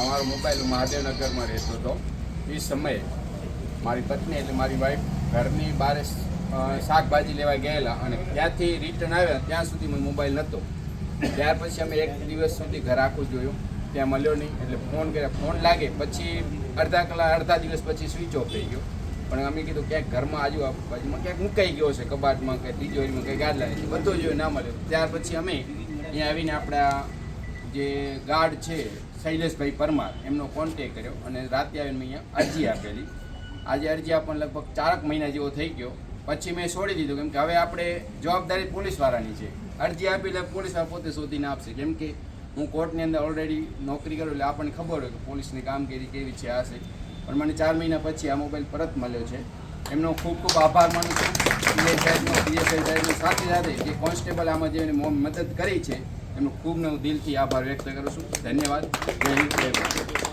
અમારો મોબાઈલ મહાદેવનગરમાં રહેતો હતો. એ સમયે મારી પત્ની એટલે મારી વાઈફ ઘરની બહાર શાકભાજી લેવા ગયેલા અને ત્યાંથી રિટર્ન આવ્યા. ત્યાં સુધી મને મોબાઈલ નહોતો ત્યાર પછી અમે એક દિવસ સુધી ઘર આખું જોયું. ત્યાં મળ્યો નહીં એટલે ફોન કર્યા. ફોન લાગે પછી અડધા કલાક, અડધા દિવસ પછી સ્વિચ ઓફ થઈ ગયો. પણ અમે કીધું ક્યાંક ઘરમાં આજુબાજુમાં ક્યાંક મુકાઈ ગયો છે કબાટમાં કે તિજોરીમાં કંઈ ગાદલા બધું જોયું ના મળ્યું. ત્યાર પછી અમે અહીંયા આવીને આપણા જે ગાર્ડ છે, શૈલેષભાઈ પરમાર, એમનો કોન્ટેક કર્યો અને રાતે આવીને મેં અહીંયા અરજી આપેલી. આજે અરજી આપણને લગભગ ચારક મહિના જેવો થઈ ગયો. પછી મેં છોડી દીધું કેમ કે હવે આપણે જવાબદારી પોલીસવાળાની છે. અરજી આપી એટલે પોલીસવાળા પોતે શોધીને આપશે. કેમ કે હું કોર્ટની અંદર ઓલરેડી નોકરી કરું એટલે આપણને ખબર હોય કે પોલીસની કામગીરી કેવી છે, આ પણ મને ચાર મહિના પછી આ મોબાઈલ પરત મળ્યો છે. એમનો ખૂબ ખૂબ આભાર માનું છું. સાહેબનો સાહેબની સાથે સાથે જે કોન્સ્ટેબલ આમાં જે મદદ કરી છે એમનો ખૂબ હું દિલથી આભાર વ્યક્ત કરું છું. ધન્યવાદ. જય હિન્દ જય ભારત.